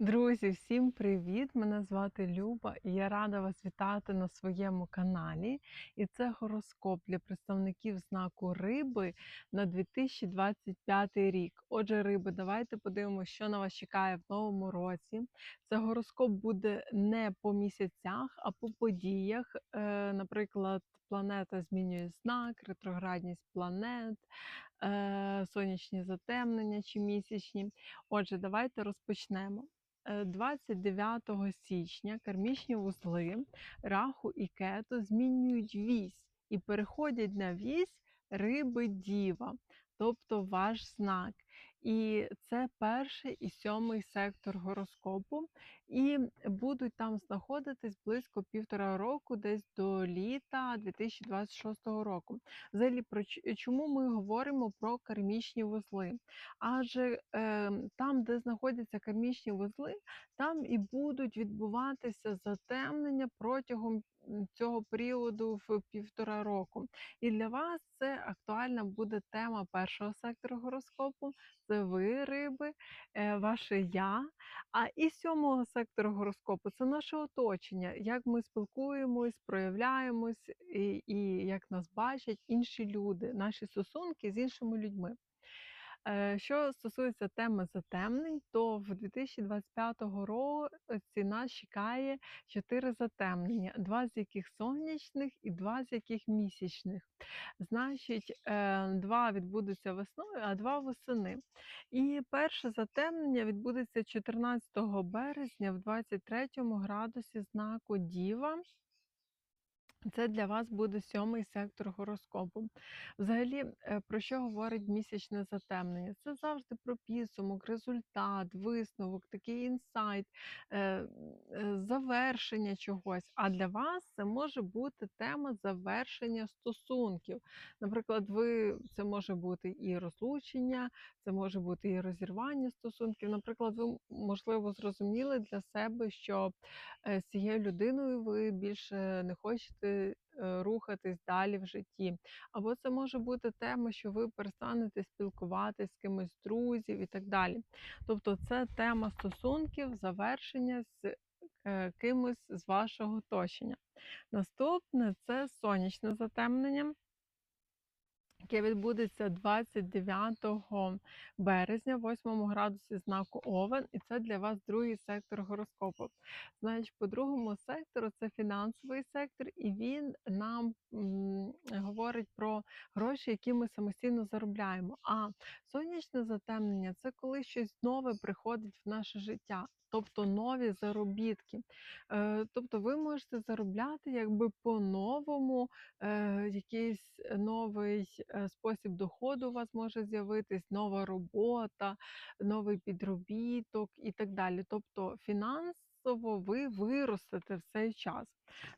Друзі, всім привіт! Мене звати Люба і я рада вас вітати на своєму каналі. І це гороскоп для представників знаку Риби на 2025 рік. Отже, риби, давайте подивимося, що на вас чекає в новому році. Це гороскоп буде не по місяцях, а по подіях. Е, Наприклад, планета змінює знак, ретроградність планет, е, сонячні затемнення чи місячні. Отже, давайте розпочнемо. Е, 29 січня кармічні вузли Раху і Кету змінюють вісь і переходять на вісь риби Діва, тобто ваш знак. І це перший і сьомий сектор гороскопу, і будуть там знаходитись близько півтора року, десь до літа 2026 року. Взагалі, про чому ми говоримо про кармічні вузли? Адже е, там, де знаходяться кармічні вузли, там і будуть відбуватися затемнення протягом цього періоду в півтора року. І для вас це актуальна буде тема першого сектору гороскопу. Це ви, риби, е, ваше я. А і сьомого сектору гороскопу це наше оточення, як ми спілкуємось, проявляємось, і, і як нас бачать інші люди, наші стосунки з іншими людьми. Е, Що стосується теми затемнень, то в 2025 році нас чекає чотири затемнення, два з яких сонячних і два з яких місячних. Значить, е, два відбудуться весною, а два восени. І перше затемнення відбудеться 14 березня в 23 градусі знаку Діва. Це для вас буде сьомий сектор гороскопу. Взагалі, е, про що говорить місячне затемнення? Це завжди про підсумок, результат, висновок, такий інсайт, е, е, завершення чогось. А для вас це може бути тема завершення стосунків. Наприклад, ви це може бути і розлучення, це може бути і розірвання стосунків. Наприклад, ви можливо зрозуміли для себе, що з цією людиною ви більше не хочете е, рухатись далі в житті. Або це може бути тема, що ви перестанете спілкуватися з кимось друзів і так далі. Тобто, це тема стосунків, завершення з е, кимось з вашого оточення. Наступне це сонячне затемнення яке відбудеться 29 березня, в 8 градусі знаку Овен, і це для вас другий сектор гороскопу. Значить, по другому сектору це фінансовий сектор, і він нам м, говорить про гроші, які ми самостійно заробляємо. А сонячне затемнення це коли щось нове приходить в наше життя. Тобто нові заробітки. Е, Тобто ви можете заробляти якби по-новому, е, якийсь новий е, спосіб доходу у вас може з'явитись, нова робота, новий підробіток і так далі. Тобто фінансово ви виростете в цей час.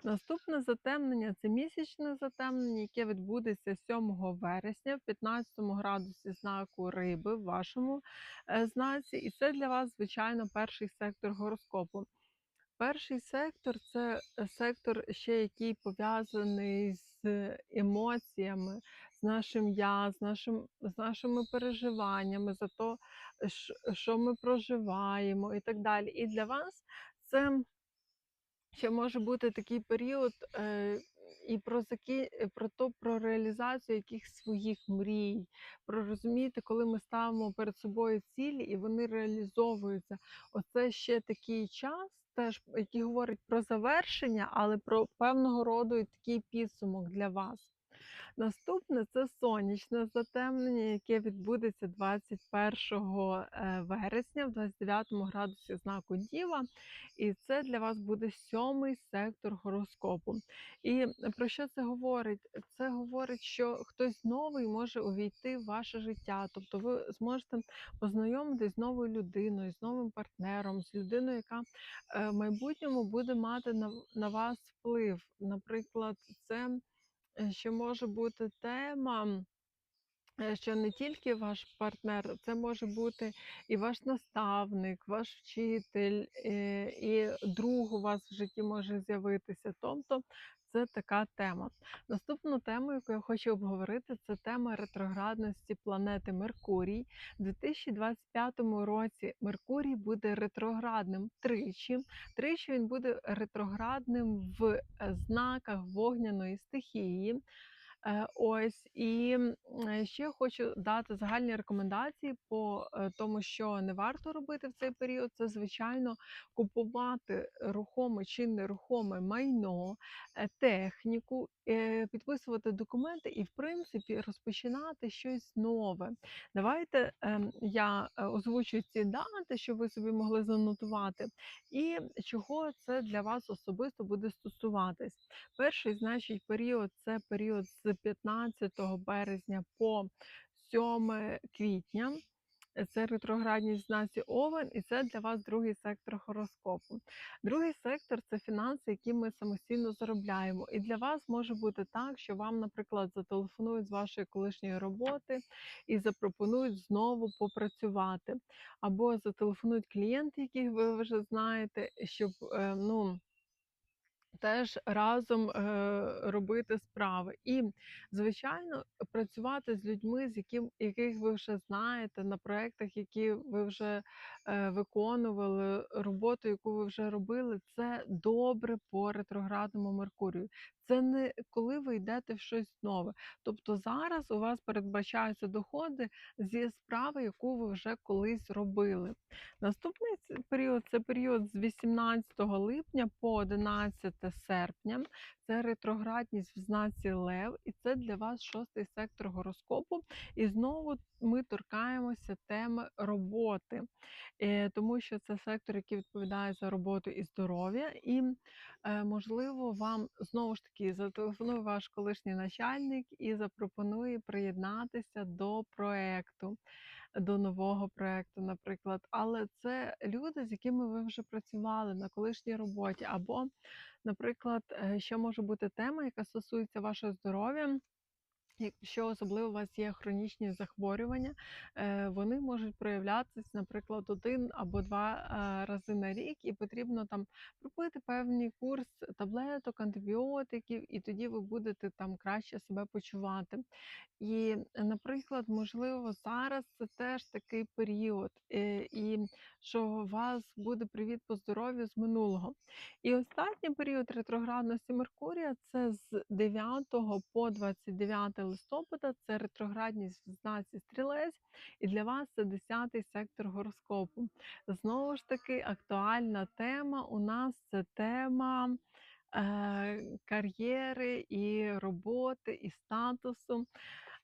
Наступне затемнення це місячне затемнення, яке відбудеться 7 вересня в 15 градусі знаку риби в вашому е, знаці, і це для вас, звичайно, перший сектор гороскопу. Перший сектор це е, сектор, ще який пов'язаний з емоціями, з нашим я, з нашим, з нашими переживаннями, за те, що ми проживаємо і так далі. І для вас це ще може бути такий період е, і про заки... е, про то, про реалізацію якихось своїх мрій. Про розумієте, коли ми ставимо перед собою цілі і вони реалізовуються. Оце ще такий час, теж який говорить про завершення, але про певного роду і такий підсумок для вас. Наступне це сонячне затемнення, яке відбудеться 21 е, вересня в 29 градусі знаку Діва. І це для вас буде сьомий сектор гороскопу. І про що це говорить? Це говорить, що хтось новий може увійти в ваше життя. Тобто ви зможете познайомитись з новою людиною, з новим партнером, з людиною, яка е, в майбутньому буде мати на, на вас вплив. Наприклад, це е, ще може бути тема що не тільки ваш партнер, це може бути і ваш наставник, ваш вчитель, е, і друг у вас в житті може з'явитися. Тобто це така тема. Наступну тему, яку я хочу обговорити, це тема ретроградності планети Меркурій. У 2025 році Меркурій буде ретроградним тричі. Тричі він буде ретроградним в е, знаках вогняної стихії. Е, ось і ще хочу дати загальні рекомендації по е, тому, що не варто робити в цей період. Це звичайно купувати рухоме чи нерухоме майно, е, техніку, е, підписувати документи і, в принципі, розпочинати щось нове. Давайте ем, я е, озвучу ці дати, щоб ви собі могли занотувати, і чого це для вас особисто буде стосуватись. Перший, значить, період це період з 15 березня по 7 квітня. Це ретроградність знаці Овен, і це для вас другий сектор хороскопу. Другий сектор це фінанси, які ми самостійно заробляємо. І для вас може бути так, що вам, наприклад, зателефонують з вашої колишньої роботи і запропонують знову попрацювати. Або зателефонують клієнти, яких ви вже знаєте, щоб е, ну. Теж разом е, робити справи. І, звичайно, працювати з людьми, з яким, яких ви вже знаєте, на проєктах, які ви вже е, виконували, роботу, яку ви вже робили, це добре по ретроградному Меркурію. Це не коли ви йдете в щось нове. Тобто зараз у вас передбачаються доходи зі справи, яку ви вже колись робили. Наступний період це період з 18 липня по 11 серпня. Це ретроградність в знаці Лев, і це для вас шостий сектор гороскопу. І знову ми торкаємося теми роботи, Е, тому що це сектор, який відповідає за роботу і здоров'я. І е, можливо, вам знову ж таки зателефонує ваш колишній начальник і запропонує приєднатися до проекту до нового проекту, наприклад. Але це люди, з якими ви вже працювали на колишній роботі, або, наприклад, що ще може бути тема, яка стосується вашого здоров'я. Якщо особливо у вас є хронічні захворювання, е, вони можуть проявлятися, наприклад, один або два е, рази на рік, і потрібно там пропити певний курс таблеток, антибіотиків, і тоді ви будете там краще себе почувати. І, наприклад, можливо, зараз це теж такий період, е, і що у вас буде привіт по здоров'ю з минулого. І останній період ретроградності Меркурія це з 9 по 29 листопада, це ретроградність в знаці Стрілець, і для вас це 10-й сектор гороскопу. Знову ж таки, актуальна тема у нас це тема. Е, Кар'єри і роботи, і статусу.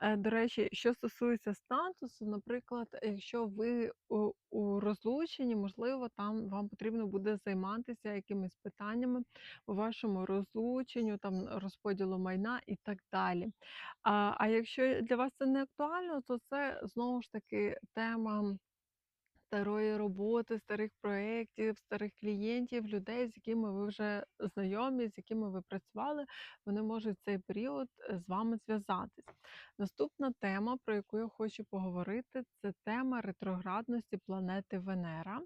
Е, До речі, що стосується статусу, наприклад, якщо ви у, у розлученні, можливо, там вам потрібно буде займатися якимись питаннями у вашому розлученню, там розподілу майна і так далі. А, а якщо для вас це не актуально, то це знову ж таки тема старої роботи, старих проєктів, старих клієнтів, людей, з якими ви вже знайомі, з якими ви працювали, вони можуть цей період е, з вами зв'язатись. Наступна тема, про яку я хочу поговорити, це тема ретроградності планети Венера.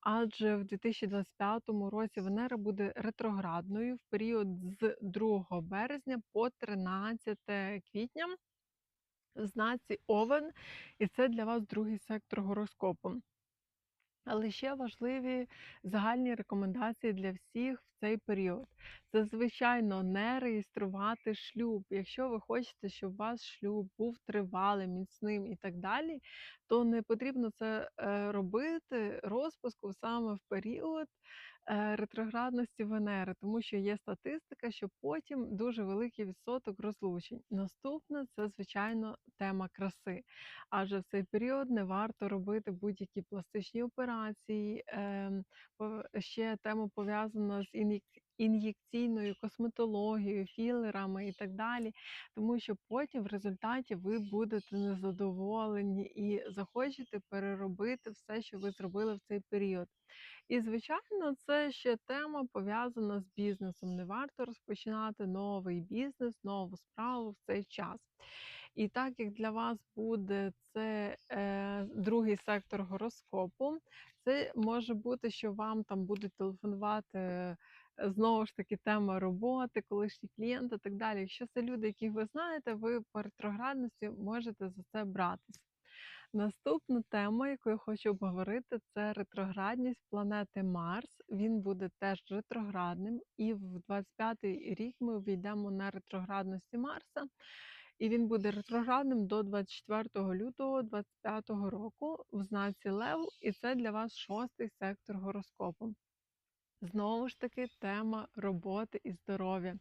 Адже в 2025 році Венера буде ретроградною в період з 2 березня по 13 квітня. В знаці Овен, і це для вас другий сектор гороскопу. Але ще важливі загальні рекомендації для всіх в цей період. Це, звичайно, не реєструвати шлюб. Якщо ви хочете, щоб ваш шлюб був тривалим, міцним і так далі, то не потрібно це е, робити розпуску саме в період ретроградності Венери, тому що є статистика, що потім дуже великий відсоток розлучень. Наступне це, звичайно, тема краси. Адже в цей період не варто робити будь-які пластичні операції. Ем, Ще тема пов'язана з ін'єкційною косметологією, філерами і так далі, тому що потім в результаті ви будете незадоволені і захочете переробити все, що ви зробили в цей період. І, звичайно, це ще тема пов'язана з бізнесом. Не варто розпочинати новий бізнес, нову справу в цей час. І так як для вас буде це е, другий сектор гороскопу, це може бути, що вам там будуть телефонувати. е, Знову ж таки, тема роботи, колишні клієнти і так далі. Якщо це люди, яких ви знаєте, ви по ретроградності можете за це братись. Наступна тема, яку я хочу обговорити, це ретроградність планети Марс. Він буде теж ретроградним, і в 25-й рік ми увійдемо на ретроградності Марса. І він буде ретроградним до 24 лютого 25 року в знаці Лев, і це для вас шостий сектор гороскопу. Знову ж таки, тема роботи і здоров'я.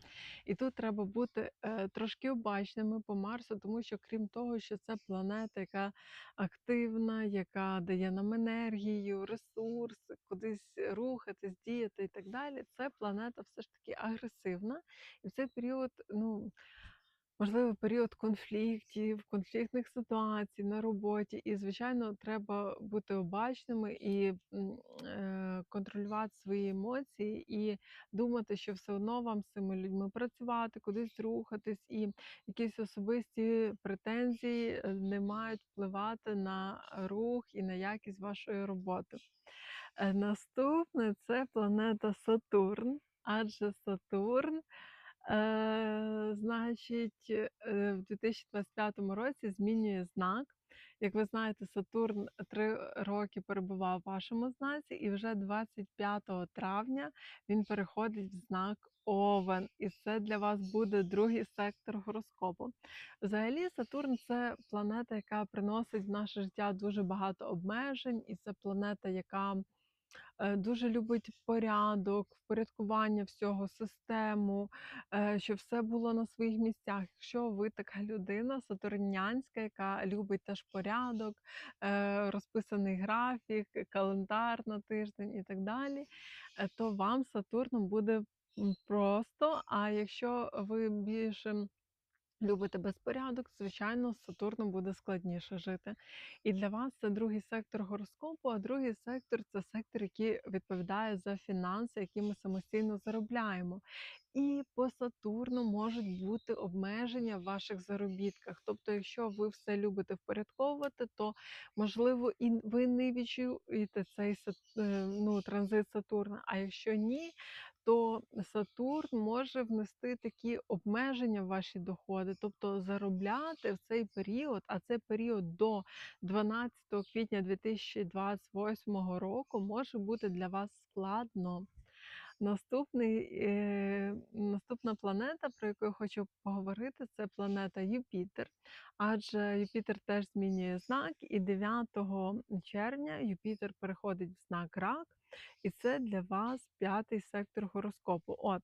І тут треба бути е, трошки обачними по Марсу, тому що крім того, що це планета, яка активна, яка дає нам енергію, ресурс, кудись рухатись, діяти і так далі. Це планета все ж таки агресивна. І в цей період, ну. Можливо, період конфліктів, конфліктних ситуацій на роботі, і, звичайно, треба бути обачними і е, контролювати свої емоції, і думати, що все одно вам з цими людьми працювати, кудись рухатись, і якісь особисті претензії е, не мають впливати на рух і на якість вашої роботи. Е, Наступне це планета Сатурн, адже Сатурн. Е, значить, е, в 2025 році змінює знак. Як ви знаєте, Сатурн три роки перебував в вашому знаці, і вже 25 травня він переходить в знак Овен, і це для вас буде другий сектор гороскопу. Взагалі, Сатурн це планета, яка приносить в наше життя дуже багато обмежень, і це планета, яка дуже любить порядок, впорядкування всього, систему, е, щоб все було на своїх місцях. Якщо ви така людина сатурнянська, яка любить теж порядок, е, розписаний графік, календар на тиждень і так далі, е, то вам Сатурном буде просто. А якщо ви більше любите безпорядок, звичайно, з Сатурном буде складніше жити. І для вас це другий сектор гороскопу, а другий сектор це сектор, який відповідає за фінанси, які ми самостійно заробляємо. І по Сатурну можуть бути обмеження в ваших заробітках. Тобто, якщо ви все любите впорядковувати, то можливо і ви не відчуєте цей е, ну, транзит Сатурна. А якщо ні, то Сатурн може внести такі обмеження в ваші доходи, тобто заробляти в цей період, а це період до 12 квітня 2028 року може бути для вас складно. Наступний, е, наступна планета, про яку я хочу поговорити, це планета Юпітер. Адже Юпітер теж змінює знак, і 9 червня Юпітер переходить в знак Рак, і це для вас п'ятий сектор гороскопу. От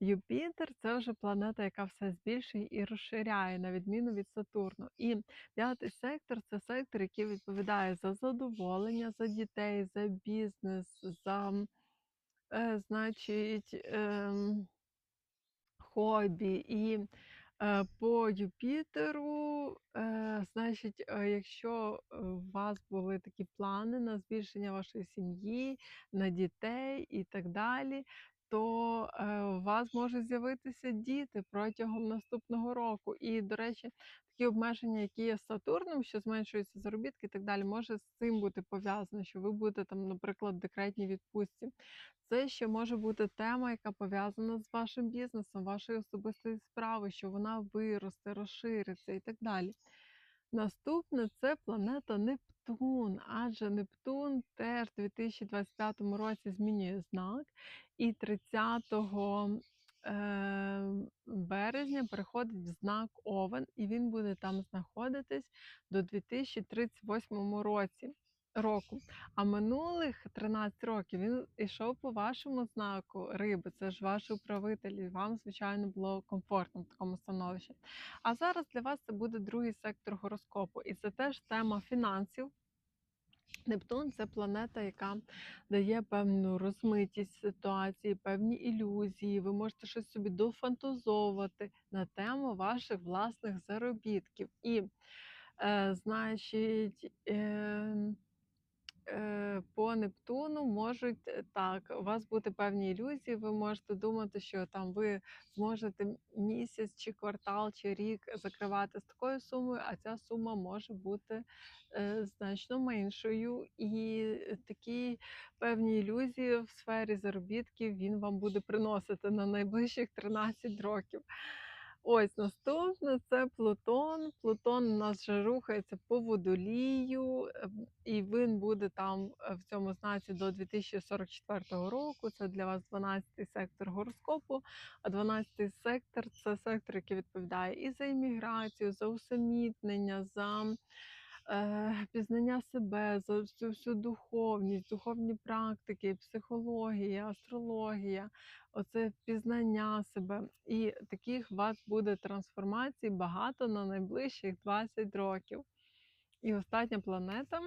Юпітер це вже планета, яка все збільшує і розширяє, на відміну від Сатурну. І п'ятий сектор це сектор, який відповідає за задоволення, за дітей, за бізнес, за Е, значить, хобі. І е, по Юпітеру, е, значить, якщо у вас були такі плани на збільшення вашої сім'ї, на дітей і так далі, то е, у вас можуть з'явитися діти протягом наступного року. І, до речі, такі обмеження, які є з Сатурном, що зменшуються заробітки і так далі, може з цим бути пов'язано, що ви будете там, наприклад, в декретній відпустці. Це ще може бути тема, яка пов'язана з вашим бізнесом, вашою особистою справою, що вона виросте, розшириться і так далі. Наступне це планета Нептун, адже Нептун теж в 2025 році змінює знак, і 30 е, березня переходить в знак Овен, і він буде там знаходитись до 2038 році. Року. А минулих 13 років він йшов по вашому знаку риби, це ж ваш управитель, і вам, звичайно, було комфортно в такому становищі. А зараз для вас це буде другий сектор гороскопу, і це теж тема фінансів. Нептун це планета, яка дає певну розмитість ситуації, певні ілюзії. Ви можете щось собі дофантазовувати на тему ваших власних заробітків. І, е, значить, е, по Нептуну можуть е, так, у вас бути певні ілюзії. Ви можете думати, що там ви зможете місяць чи квартал чи рік закривати з такою сумою, а ця сума може бути е, значно меншою. І е, такі певні ілюзії в сфері заробітків він вам буде приносити на найближчих 13 років. Ось наступне це Плутон. Плутон у нас вже рухається по водолію, ем, і він буде там е, в цьому знаці до 2044 року. Це для вас 12-й сектор гороскопу. А 12-й сектор це сектор, який відповідає і за імміграцію, за усамітнення, за пізнання себе, за всю всю духовність, духовні практики, психологія, астрологія, оце пізнання себе. І таких у вас буде трансформацій багато на найближчих 20 років. І остання планета,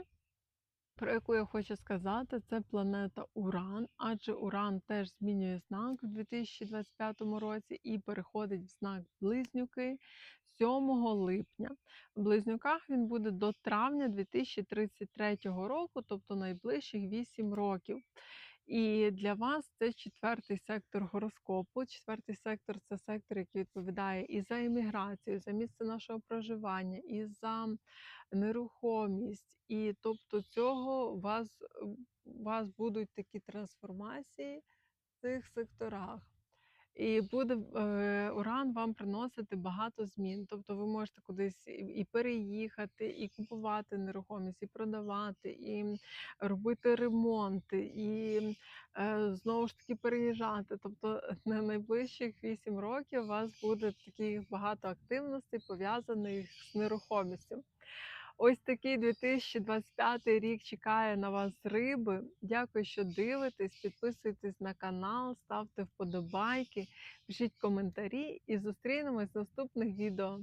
про яку я хочу сказати, це планета Уран, адже Уран теж змінює знак в 2025 році і переходить в знак Близнюки 7 липня. В Близнюках він буде до травня 2033 року, тобто найближчих 8 років. І для вас це четвертий сектор гороскопу. Четвертий сектор це сектор, який відповідає і за імміграцію, за місце нашого проживання, і за нерухомість. І тобто цього у вас, у вас будуть такі трансформації в цих секторах. І буде е, уран вам приносити багато змін. Тобто ви можете кудись і переїхати, і купувати нерухомість, і продавати, і робити ремонти, і е, знову ж таки переїжджати. Тобто на найближчих 8 років у вас буде таких багато активностей пов'язаних з нерухомістю. Ось такий 2025 рік чекає на вас риби. Дякую, що дивитесь. Підписуйтесь на канал, ставте вподобайки, пишіть коментарі і зустрінемось в наступних відео.